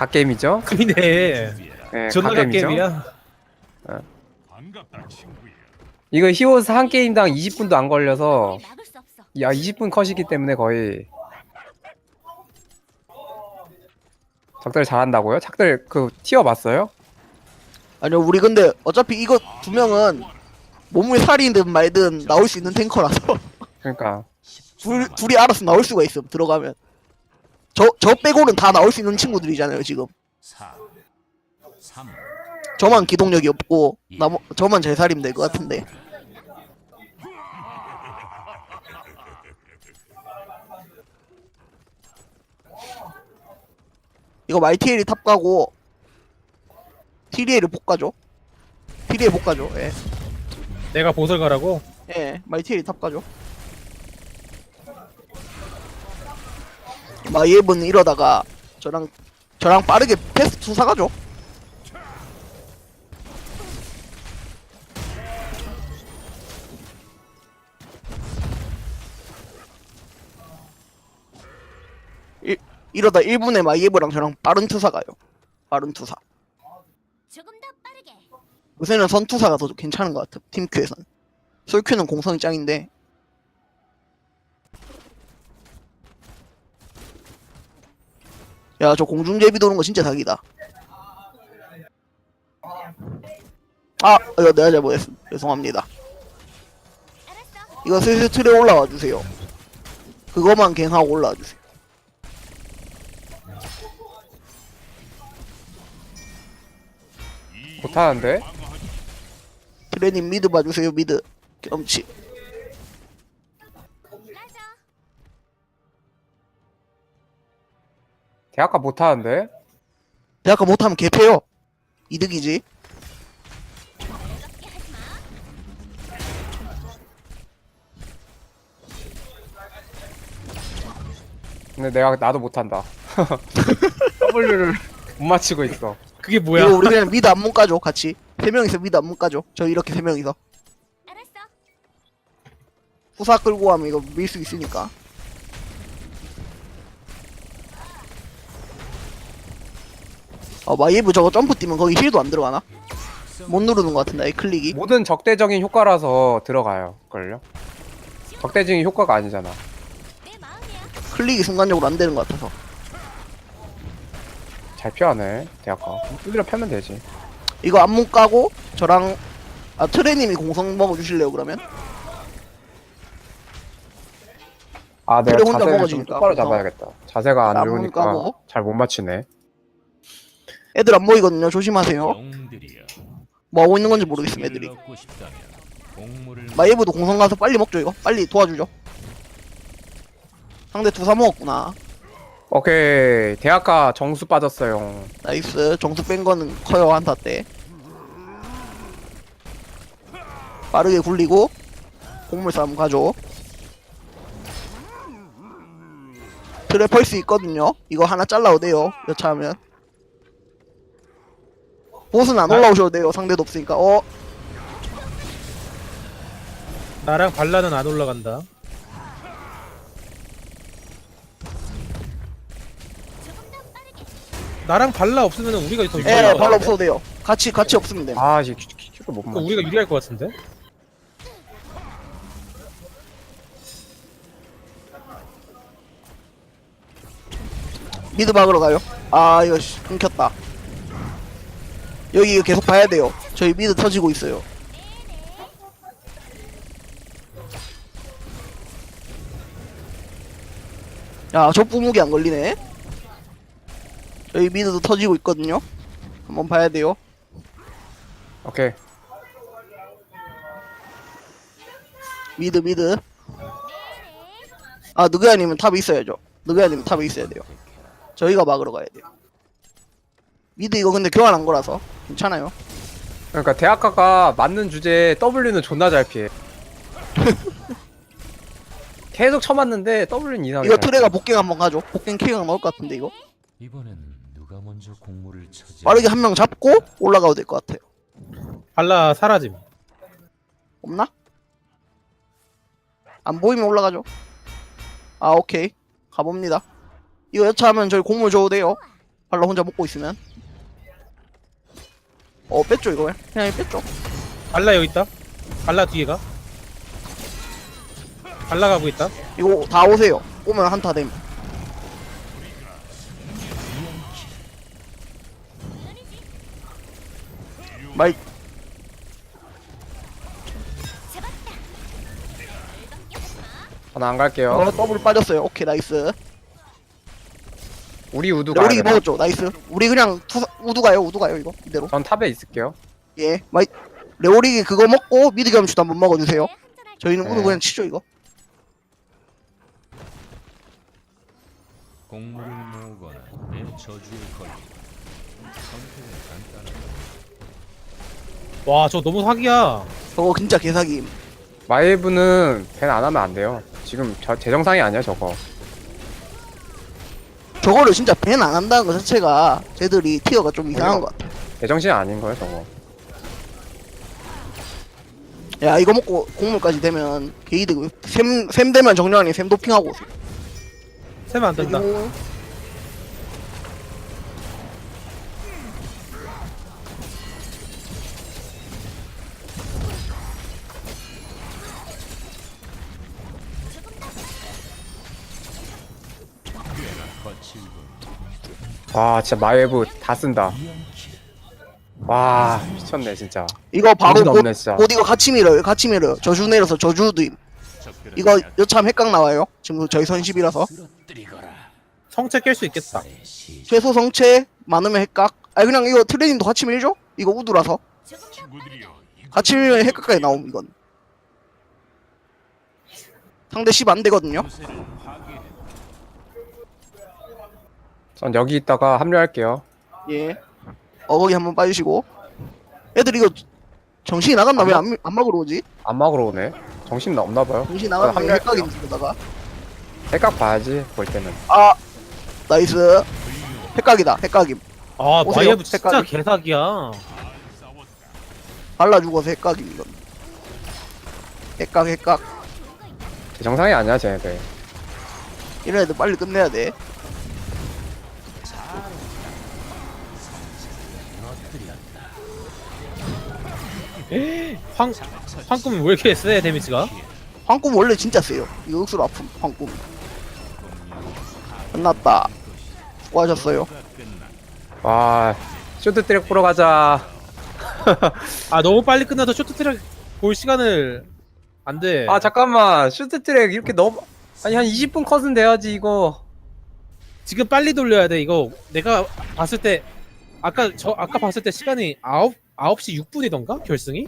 갓게임이죠? 그이네 네, 존나 갓게임이죠? 게임이야 반갑다 친구야. 이거 히오스 한 게임당 20분도 안 걸려서 막을 수 없어. 야 20분 컷이기 때문에 거의 적들 잘한다고요? 적들 그 티어 봤어요? 아니요 우리 근데 어차피 이거 두 명은 몸에 살이든 말든 나올 수 있는 탱커라서 그러니까 둘, 둘이 알아서 나올 수가 있음 들어가면 저, 저 빼고는 다 나올 수 있는 친구들이잖아요 지금. 4 3 저만 기동력이 없고 나머, 저만 잘 살이면 될 것 같은데. 이거 마이티엘이 탑 가고 가죠? 티리엘 복 가죠 예, 내가 보설 가라고? 예 마이티엘이 탑 가죠 마이에브는 이러다가 저랑 저랑 빠르게 패스 투 사 가죠? 일, 이러다 1분에 마이에브랑 저랑 빠른 투사 가요. 빠른 투사. 조금 더 빠르게. 요새는 선투사가 더 괜찮은 것 같아 팀 큐에선. 솔큐는 공성이 짱인데 야 저 공중제비 도는 거 진짜 사기다. 아 이거 내가 잘못했어 죄송합니다. 이거 슬슬 틀에 올라와 주세요. 그거만 갱하고 올라와 주세요. 못하는데? 트레님 미드 봐주세요 미드. 경치 대학가 못하는데? 대학가 못하면 개패요. 이득이지. 근데 내가 나도 못한다. W를 못 맞히고 있어. 그게 뭐야? 이거 우리 그냥 미드 안문 까죠 같이. 세 명이서 미드 안문 까죠 저 이렇게 세 명이서. 알았어. 후사 끌고 가면 이거 밀 수 있으니까 아 마이브 저거 점프 뛰면 거기 힐도 안 들어가나? 못 누르는 것 같은데 이 클릭이 모든 적대적인 효과라서 들어가요 걸요? 적대적인 효과가 아니잖아. 클릭이 순간적으로 안 되는 것 같아서 잘 피하네 대학가 뚜드려 패면 되지 이거 안문 까고 저랑 아 트레님이 공성 먹어주실래요 그러면? 아 내가 그래, 혼자 자세를 좀 먹어지니까, 똑바로 그래서. 잡아야겠다 자세가 안 좋으니까 까고. 잘 못 맞추네 애들 안 보이거든요. 조심하세요. 영들이여. 뭐 하고 있는 건지 모르겠음 애들이. 얻고 싶다면 공물을 마이브도 공성 가서 빨리 먹죠 이거. 빨리 도와주죠. 상대 두사 먹었구나. 오케이. 대학가 정수 빠졌어요. 나이스. 정수 뺀 거는 커요 한타 때. 빠르게 굴리고 곡물 싸움 가죠. 트랩 펄스 있거든요. 이거 하나 잘라도 돼요 여차하면 보스는 안 아. 올라오셔도 돼요. 상대도 없으니까. 어? 나랑 발라는 안 올라간다. 나랑 발라 없으면 우리가 더 예, 유리할 것 발로 같은데? 없어도 돼요. 같이 같이 없으면 돼 요. 아 이제 큐를 못 그거 맞춰 우리가 유리할 것 같은데? 미드 막으러 가요. 아 이거 씨, 끊겼다 여기 이거 계속 봐야 돼요. 저희 미드 터지고 있어요. 야 저 뿌무기 안 걸리네. 저희 미드도 터지고 있거든요. 한번 봐야 돼요. 오케이. 미드 미드. 아 느그야님은 탑에 있어야죠. 느그야님은 탑에 있어야 돼요. 저희가 막으러 가야 돼요 미드 이거 근데 교환 한 거라서. 괜찮아요. 그러니까 대학가가 맞는 주제에 W는 존나 잘 피해. 계속 쳐맞는데 W는 이상해. 이거 트레가 복갱 한번 가죠. 복갱 킹을 먹을 것 같은데 이거. 이번엔 누가 먼저 공물을 차지? 빠르게 한 명 잡고 올라가도 될 것 같아요. 발라 사라짐. 없나? 안 보이면 올라가죠. 아 오케이. 가봅니다. 이거 여차하면 저희 공물 줘도 돼요. 발라 혼자 먹고 있으면 어 뺐죠 이거 그냥 뺐죠 발라 여기 있다. 발라 뒤에 가. 발라 가고 있다. 이거 다 오세요 오면 한타 됨 마이 잡았다. 즐겁게 하지 마. 하나 안 갈게요. 어, 더블 빠졌어요 오케이 나이스 우리 우두 가야 우리 돼. 먹었죠 나이스 우리 그냥 투, 우두 가요 우두 가요 이거 이대로 전 탑에 있을게요. 예 마이 레오리 그거 먹고 미드 겸슈도 한번 먹어주세요 저희는 우두 네. 그냥 치죠 이거 공물을 모으거나 내 저주에 걸리고 선택은 간단하다. 와, 저 너무 사기야. 저거 진짜 개사기 마이브는 밴안 하면 안 돼요. 지금 저 제정상이 아니야 저거. 저거를 진짜 밴 안 한다는 것 자체가 쟤들이 티어가 좀 이상한 것 같아 제정신 아닌 거예요 저거. 야 이거 먹고 공물까지 되면 게이드 샘, 샘 되면 정령이 샘 도핑하고 오세요 세면 안 된다. 와 진짜 마이브 다 쓴다. 와 미쳤네 진짜. 이거 바로 정신 곧, 없네, 진짜. 곧 이거 같이 밀어요 같이 밀어요 저주 내려서 저주드임 적들은 이거 약 여참 핵각 나와요 지금 저희 선십이라서. 성체 깰 수 있겠다. 최소 성체 많으면 핵각 아니 그냥 이거 트레이닝도 같이 밀죠? 이거 우드라서. 같이 밀면 핵각까지 나옴 이건 상대 10 안되거든요 요새를 파괴해. 전 여기 있다가 합류할게요. 예 어거기 한번 빠지시고 애들 이거 정신이 나갔나 왜안안 막으러 오지? 안 막으러 오네. 정신 없나 봐요. 정신이 나갔나 합류할게요. 핵각인지 그러다가 핵각 봐야지 볼 때는. 아 나이스 핵각이다 핵각임 아, 오세요. 마이브 진짜 색깔이. 개사기야. 발라 죽어서 핵각임 이건 핵각 핵각 제정상이 아니야 쟤네들. 이런 애들 빨리 끝내야 돼 황, 황금은 왜 이렇게 세, 데미지가? 황꿈 원래 진짜 세요 이거 억수로 아픔 황꿈 끝났다 수고하셨어요 와 쇼트 트랙 보러 가자. 아, 너무 빨리 끝나서 쇼트트랙 볼 시간을 안 돼. 아 잠깐만 쇼트 트랙 이렇게 너무 아니 한 20분 컷은 돼야지 이거. 지금 빨리 돌려야 돼, 이거. 내가 봤을 때, 아까, 저, 아까 봤을 때 시간이 9, 9시 6분이던가? 결승이?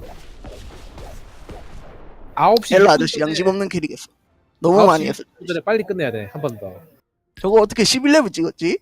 9시 엘 아저씨 양심 없는 캐릭했어 너무 많이 했어 전에 빨리 끝내야 돼, 한 번 더. 저거 어떻게 11레벨 찍었지?